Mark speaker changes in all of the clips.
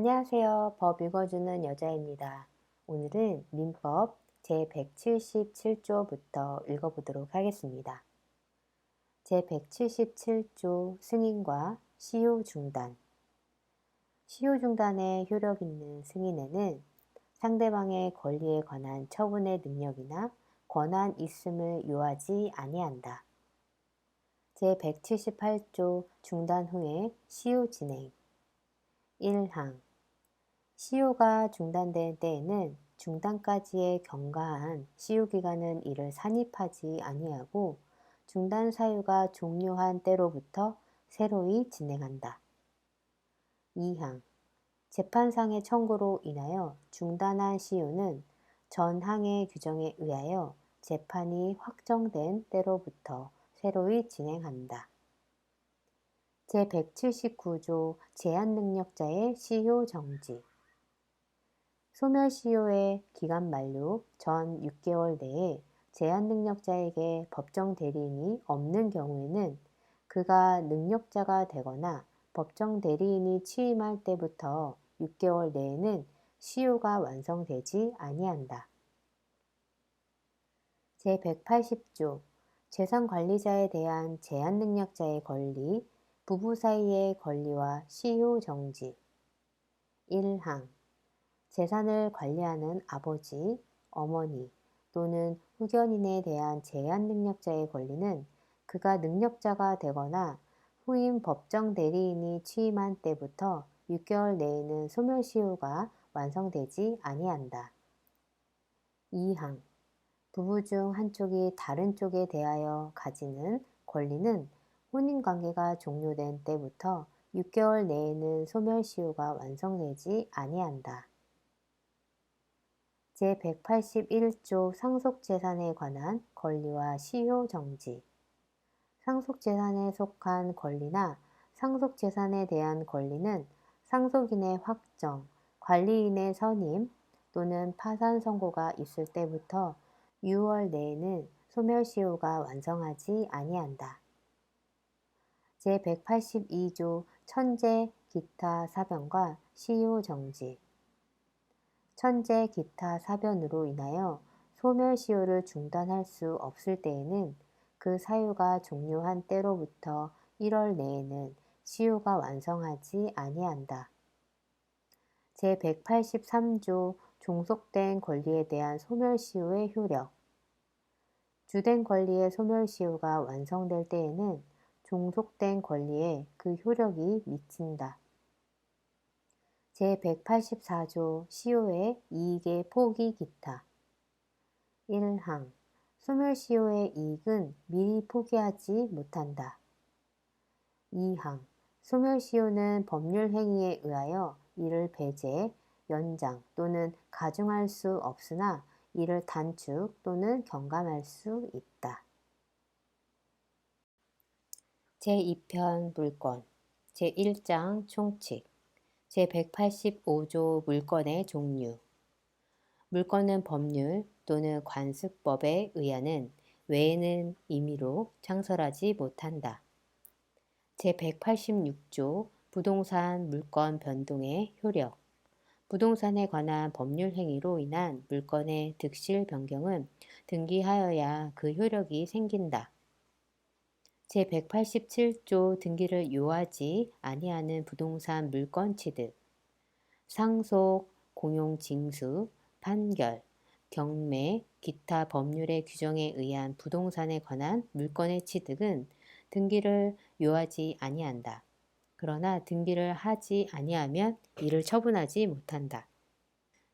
Speaker 1: 안녕하세요. 법 읽어주는 여자입니다. 오늘은 민법 제177조부터 읽어보도록 하겠습니다. 제177조 승인과 시효 중단 시효 중단의 효력 있는 승인에는 상대방의 권리에 관한 처분의 능력이나 권한 있음을 요하지 아니한다. 제178조 중단 후에 시효 진행 1항 시효가 중단된 때에는 중단까지의 경과한 시효기간은 이를 산입하지 아니하고 중단 사유가 종료한 때로부터 새로이 진행한다. 2항 재판상의 청구로 인하여 중단한 시효는 전항의 규정에 의하여 재판이 확정된 때로부터 새로이 진행한다. 제179조 제한능력자의 시효 정지 소멸시효의 기간 만료 전 6개월 내에 제한능력자에게 법정 대리인이 없는 경우에는 그가 능력자가 되거나 법정 대리인이 취임할 때부터 6개월 내에는 시효가 완성되지 아니한다. 제180조 재산관리자에 대한 제한능력자의 권리, 부부 사이의 권리와 시효 정지 1항 재산을 관리하는 아버지, 어머니 또는 후견인에 대한 제한 능력자의 권리는 그가 능력자가 되거나 후임 법정 대리인이 취임한 때부터 6개월 내에는 소멸시효가 완성되지 아니한다. 2항 부부 중 한쪽이 다른 쪽에 대하여 가지는 권리는 혼인관계가 종료된 때부터 6개월 내에는 소멸시효가 완성되지 아니한다. 제181조 상속재산에 관한 권리와 시효 정지 상속재산에 속한 권리나 상속재산에 대한 권리는 상속인의 확정, 관리인의 선임 또는 파산 선고가 있을 때부터 6월 내에는 소멸시효가 완성하지 아니한다. 제182조 천재 기타 사변과 시효 정지 천재 기타 사변으로 인하여 소멸시효를 중단할 수 없을 때에는 그 사유가 종료한 때로부터 1월 내에는 시효가 완성하지 아니한다. 제183조 종속된 권리에 대한 소멸시효의 효력 주된 권리의 소멸시효가 완성될 때에는 종속된 권리에 그 효력이 미친다. 제184조 시효의 이익의 포기 기타. 1항. 소멸시효의 이익은 미리 포기하지 못한다. 2항. 소멸시효는 법률 행위에 의하여 이를 배제, 연장 또는 가중할 수 없으나 이를 단축 또는 경감할 수 있다. 제2편 물권. 제1장 총칙 제185조 물건의 종류 물건은 법률 또는 관습법에 의하는 외에는 임의로 창설하지 못한다. 제186조 부동산 물건 변동의 효력 부동산에 관한 법률 행위로 인한 물건의 득실 변경은 등기하여야 그 효력이 생긴다. 제187조 등기를 요하지 아니하는 부동산 물건 취득, 상속, 공용 징수, 판결, 경매, 기타 법률의 규정에 의한 부동산에 관한 물건의 취득은 등기를 요하지 아니한다. 그러나 등기를 하지 아니하면 이를 처분하지 못한다.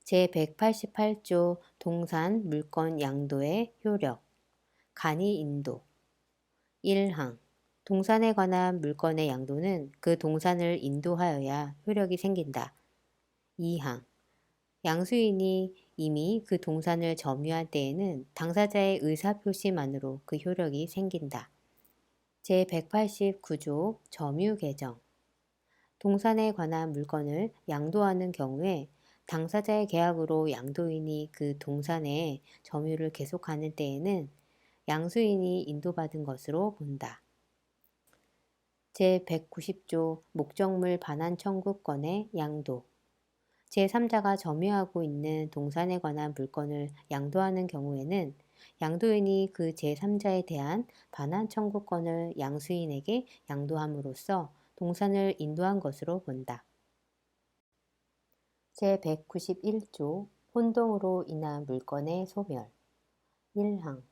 Speaker 1: 제188조 동산 물건 양도의 효력, 간이 인도 1항 동산에 관한 물건의 양도는 그 동산을 인도하여야 효력이 생긴다. 2항 양수인이 이미 그 동산을 점유한 때에는 당사자의 의사표시만으로 그 효력이 생긴다. 제189조 점유 개정 동산에 관한 물건을 양도하는 경우에 당사자의 계약으로 양도인이 그 동산의 점유를 계속하는 때에는 양수인이 인도받은 것으로 본다. 제190조 목적물 반환 청구권의 양도 제3자가 점유하고 있는 동산에 관한 물건을 양도하는 경우에는 양도인이 그 제3자에 대한 반환 청구권을 양수인에게 양도함으로써 동산을 인도한 것으로 본다. 제191조 혼동으로 인한 물건의 소멸 1항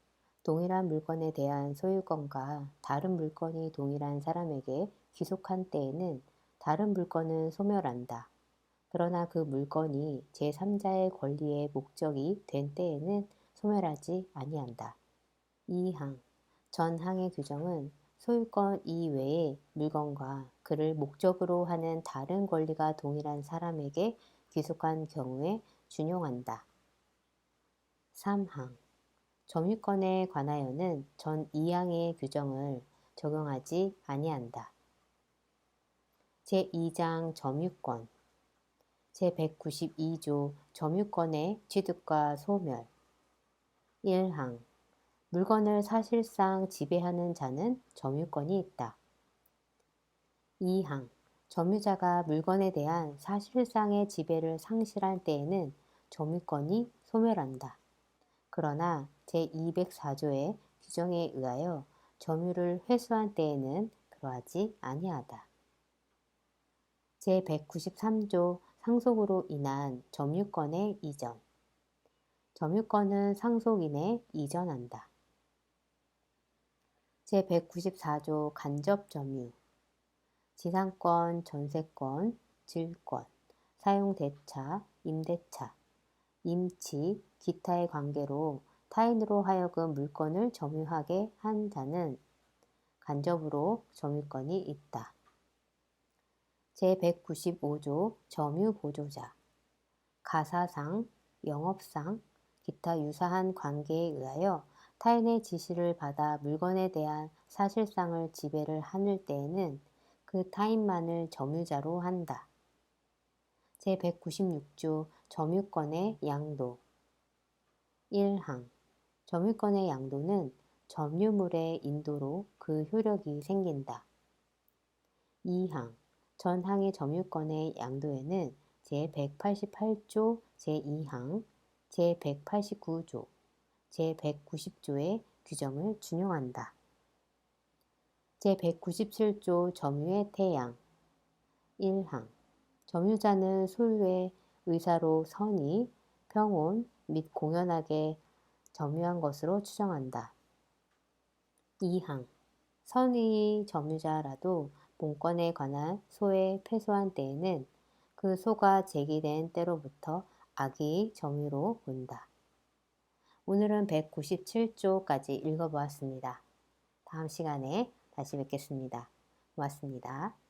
Speaker 1: 동일한 물건에 대한 소유권과 다른 물건이 동일한 사람에게 귀속한 때에는 다른 물건은 소멸한다. 그러나 그 물건이 제3자의 권리의 목적이 된 때에는 소멸하지 아니한다. 2항 전항의 규정은 소유권 이외의 물건과 그를 목적으로 하는 다른 권리가 동일한 사람에게 귀속한 경우에 준용한다. 3항 점유권에 관하여는 전 2항의 규정을 적용하지 아니한다. 제2장 점유권 제192조 점유권의 취득과 소멸 1항 물건을 사실상 지배하는 자는 점유권이 있다. 2항 점유자가 물건에 대한 사실상의 지배를 상실할 때에는 점유권이 소멸한다. 그러나 제204조의 규정에 의하여 점유를 회수한 때에는 그러하지 아니하다. 제193조 상속으로 인한 점유권의 이전 점유권은 상속인에 이전한다. 제194조 간접 점유 지상권, 전세권, 질권, 사용대차, 임대차, 임치, 기타의 관계로 타인으로 하여금 물건을 점유하게 한 자는 간접으로 점유권이 있다. 제195조 점유보조자 가사상, 영업상, 기타 유사한 관계에 의하여 타인의 지시를 받아 물건에 대한 사실상을 지배를 하는 때에는 그 타인만을 점유자로 한다. 제196조 점유권의 양도 1항 점유권의 양도는 점유물의 인도로 그 효력이 생긴다. 2항 전항의 점유권의 양도에는 제188조 제2항, 제189조, 제190조의 규정을 준용한다. 제197조 점유의 태양 1항 점유자는 소유의 의사로 선의, 평온 및 공연하게 점유한 것으로 추정한다. 2항 선의 점유자라도 본권에 관한 소에 패소한 때에는 그 소가 제기된 때로부터 악의 점유로 본다. 오늘은 197조까지 읽어보았습니다. 다음 시간에 다시 뵙겠습니다. 고맙습니다.